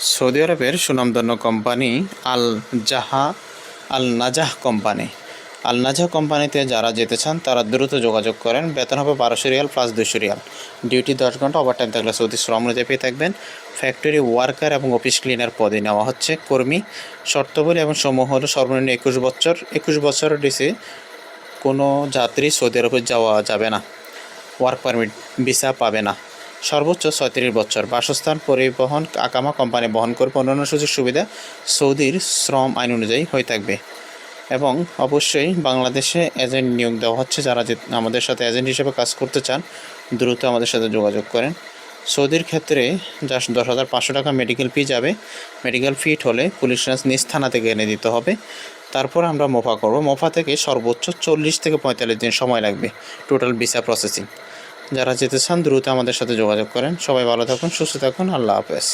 Saudi আরবের সুনামধন্য company আল জাহা, আল নাজাহ company. আল নাজাহ কোম্পানিতে যারা যেতে চান, তারা দ্রুত যোগাযোগ করেন। বেতন হবে বারোশো রিয়াল প্লাস দুশো রিয়াল। ডিউটি দশ ঘণ্টা ওভারটাইম থাকলে সৌদি শ্রম অনুযায়ী পেয়ে থাকবেন। ফ্যাক্টরি ওয়ার্কার এবং অফিস ক্লিনার পদে নেওয়া হচ্ছে কর্মী। শর্তবলী এবং সমূহ হল সর্বনিম্ন একুশ বছর। একুশ বছর ডিসে কোনো যাত্রী সৌদি আরবে যাওয়া যাবে না। ওয়ার্ক পারমিট ভিসা পাবে না। সর্বোচ্চ ছয়ত্রিশ বছর। বাসস্থান, পরিবহন আকামা কোম্পানি বহন করবে অন্যান্য সুযোগ সুবিধা সৌদির শ্রম আইন অনুযায়ী হয়ে থাকবে। এবং অবশ্যই বাংলাদেশে এজেন্ট নিয়োগ দেওয়া হচ্ছে যারা আমাদের সাথে এজেন্ট হিসেবে কাজ করতে চান, দ্রুত আমাদের সাথে যোগাযোগ করেন। সৌদির ক্ষেত্রে যা দশ হাজার পাঁচশো টাকা মেডিকেল ফি যাবে। মেডিকেল ফিট হলে পুলিশ নিজ থানা থেকে এনে দিতে হবে। তারপর আমরা মোফা করব। মোফা থেকে সর্বোচ্চ চল্লিশ থেকে পঁয়তাল্লিশ দিন সময় লাগবে টোটাল ভিসা প্রসেসিং। যারা যেতে চান, দ্রুত আমাদের সাথে যোগাযোগ করেন। সবাই ভালো থাকুন, সুস্থ থাকুন, আল্লাহ হাফেজ।